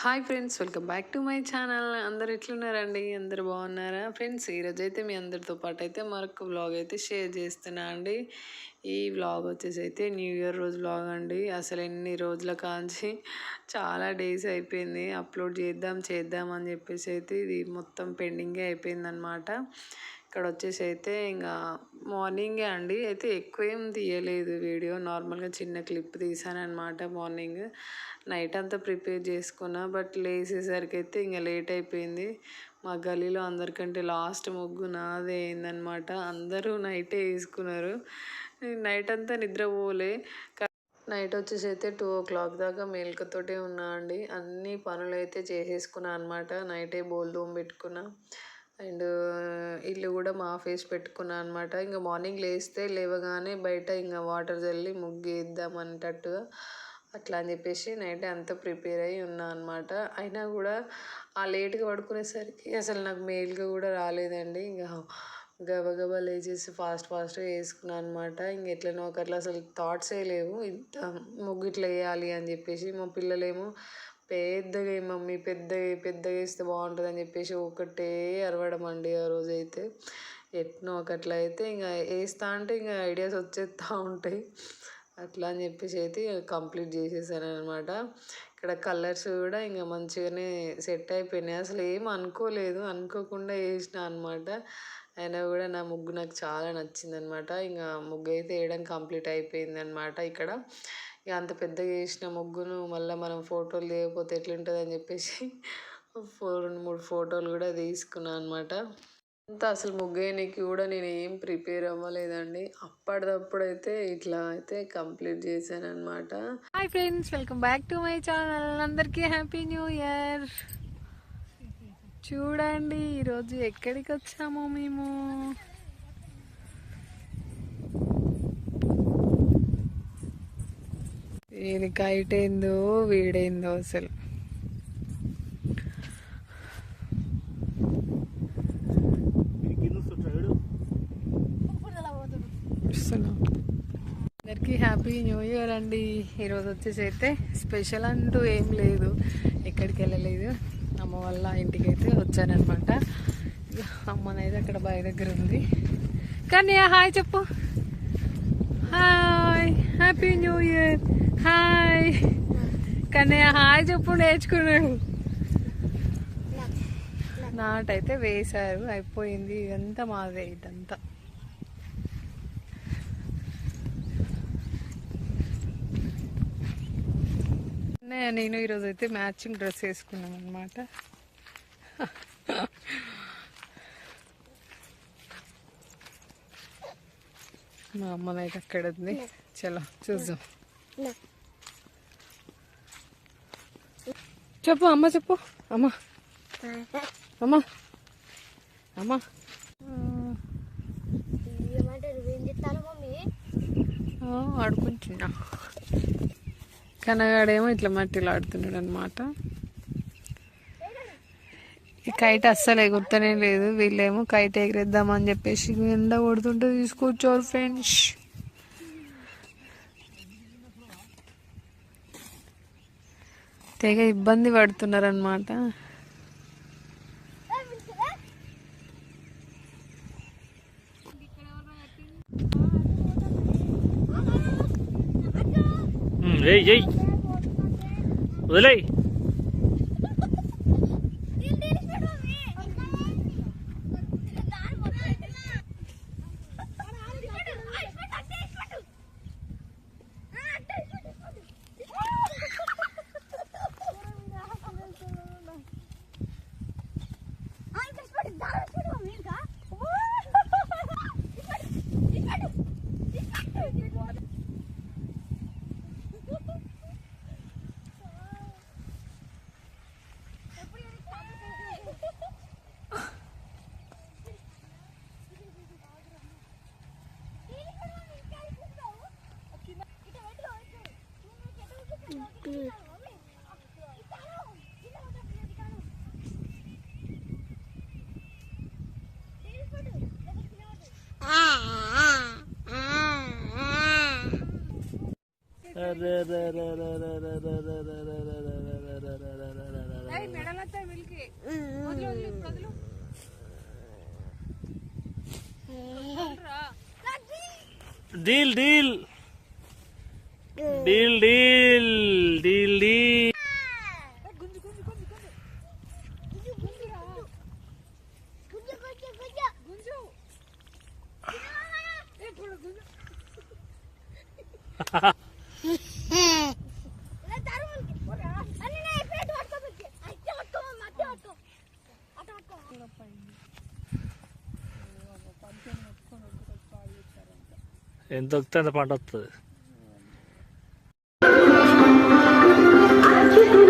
Hi friends welcome back to my channel. అందరు ఎట్లున్నారండి? అందరు బాగున్నారా? ఫ్రెండ్స్ ఈరోజు అయితే మీ అందరితో పాటు అయితే మరొక వ్లాగ్ అయితే షేర్ చేస్తున్నా అండి. ఈ వ్లాగ్ వచ్చేసి అయితే న్యూ ఇయర్ రోజు వ్లాగ్ అండి. అసలు ఎన్ని రోజుల కాంచి చాలా డేస్ అయిపోయింది. అప్లోడ్ చేద్దాం చేద్దాం అని చెప్పేసి అయితే ఇది మొత్తం పెండింగే అయిపోయిందనమాట ఇక్కడ వచ్చేసి అయితే ఇంకా మార్నింగే అండి. అయితే ఎక్కువ ఏం తీయలేదు వీడియో. నార్మల్గా చిన్న క్లిప్ తీసాను అనమాట మార్నింగ్. నైట్ అంతా ప్రిపేర్ చేసుకున్నా బట్ లేచేసరికి అయితే ఇంకా లేట్ అయిపోయింది మా గలీలో అందరికంటే లాస్ట్ ముగ్గు నాదే అయిందనమాట అందరూ నైటే వేసుకున్నారు నైట్ అంతా నిద్రపోలే నైట్ వచ్చేసి అయితే టూ ఓ క్లాక్ దాకా మేల్కతోటే ఉన్నా అండి. అన్ని పనులు అయితే చేసేసుకున్నా అనమాట నైటే బోల్ దోమ పెట్టుకున్నా. అండ్ ఇల్లు కూడా మా ఫేస్ పెట్టుకున్నాను అనమాట ఇంకా మార్నింగ్ లేస్తే లేవగానే బయట ఇంకా వాటర్ చల్లి ముగ్గు అనేటట్టుగా అట్లా అని చెప్పేసి నైట్ అంతా ప్రిపేర్ అయ్యి ఉన్నా అనమాట అయినా కూడా ఆ లేట్గా పడుకునేసరికి అసలు నాకు మెయిల్గా కూడా రాలేదండి. ఇంకా గబగబా లేచేసి ఫాస్ట్ ఫాస్ట్గా వేసుకున్నాను అనమాట ఇంక ఎట్లనో ఒకట్లా అసలు థాట్సే లేవు. ఇంత ముగ్గు ఇట్లా వేయాలి అని చెప్పేసి మా పిల్లలేమో పెద్దగా మమ్మీ పెద్దగా పెద్దగా వేస్తే బాగుంటుంది అని చెప్పేసి ఒకటే అరవడం అండి ఆ రోజైతే. ఎట్నో ఒకట్లా అయితే ఇంకా వేస్తా అంటే ఇంకా ఐడియాస్ వచ్చేస్తూ ఉంటాయి. అట్లా అని చెప్పేసి అయితే కంప్లీట్ చేసేసాను అనమాట ఇక్కడ కలర్స్ కూడా ఇంకా మంచిగానే సెట్ అయిపోయినాయి. అసలు ఏం అనుకోలేదు. అనుకోకుండా వేసిన అనమాట అయినా కూడా నా ముగ్గు నాకు చాలా నచ్చింది అనమాట ఇంకా ముగ్గు అయితే వేయడం కంప్లీట్ అయిపోయింది అనమాట ఇక్కడ. ఇక అంత పెద్దగా వేసిన ముగ్గును మళ్ళీ మనం ఫోటోలు తీయకపోతే ఎట్లుంటుంది అని చెప్పేసి ఫోర్ రెండు మూడు ఫోటోలు కూడా తీసుకున్నాను అనమాట అంతా అసలు ముగ్గేయనికి కూడా నేను ఏం ప్రిపేర్ అవ్వలేదండి. అప్పటిదప్పుడైతే ఇట్లా అయితే కంప్లీట్ చేశాను అనమాట hi friends welcome back to my channel అందరికీ హ్యాపీ న్యూ ఇయర్ చూడండి ఈరోజు ఎక్కడికి వచ్చాము మేము? ఇది కైట్ ఏందో వీడైందో అసలు. అందరికీ హ్యాపీ న్యూ ఇయర్ అండి. ఈరోజు వచ్చేసి అయితే స్పెషల్ అంటూ ఏం లేదు. ఎక్కడికి వెళ్ళలేదు. అమ్మ వాళ్ళ ఇంటికి అయితే వచ్చానమాట అమ్మనైతే అక్కడ బాయ్ దగ్గర ఉంది. కానీ హాయ్ చెప్పు. Hi happy new year. Hi. కానీ హాయ్ చెప్పు నేర్చుకున్నాడు. నాటైతే వేశారు అయిపోయింది. ఇదంతా మాదే ఇదంతా. నేను ఈరోజు అయితే మ్యాచింగ్ డ్రెస్ వేసుకున్నాం అనమాట మా అమ్మనైతే అక్కడ ఉంది చలో చూద్దాం. చెప్పు అమ్మ చెప్పు. అమ్మ. అమ్మ. అమ్మ. ఆడుకుంటున్నా కనగాడేమో ఇట్లా మట్టిలో ఆడుతున్నాడు అనమాట ఈ కైట్ అస్సలు ఎగురుతూనే లేదు. వీళ్ళేమో కైట్ ఎగిరేద్దామని చెప్పేసి ఎండ కొడుతుంటే తీసుకొచ్చారు ఫ్రెండ్స్. తెగ ఇబ్బంది పడుతున్నారన్నమాట. అనమాట deal deal. Deal deal deal deal ఎంత వస్తే అంత పంట వస్తుంది దాన్వి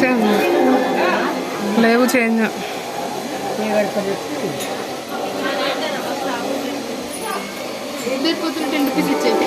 టెన్ లేవు చేంజ్. ఇద్దరు కూతురు టెన్ రూపీస్ ఇచ్చేది.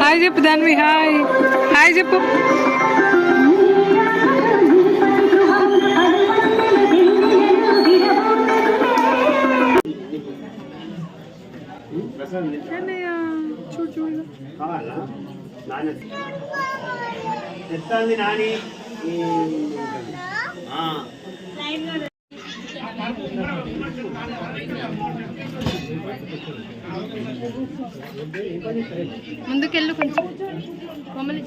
హాయ్ చెప్పు దానివి హాయ్. హాయ్ చెప్పు. తెస్తుంది నాని. ఆ. ముందుకెళ్ళు కొంచెం. కొమ్మలి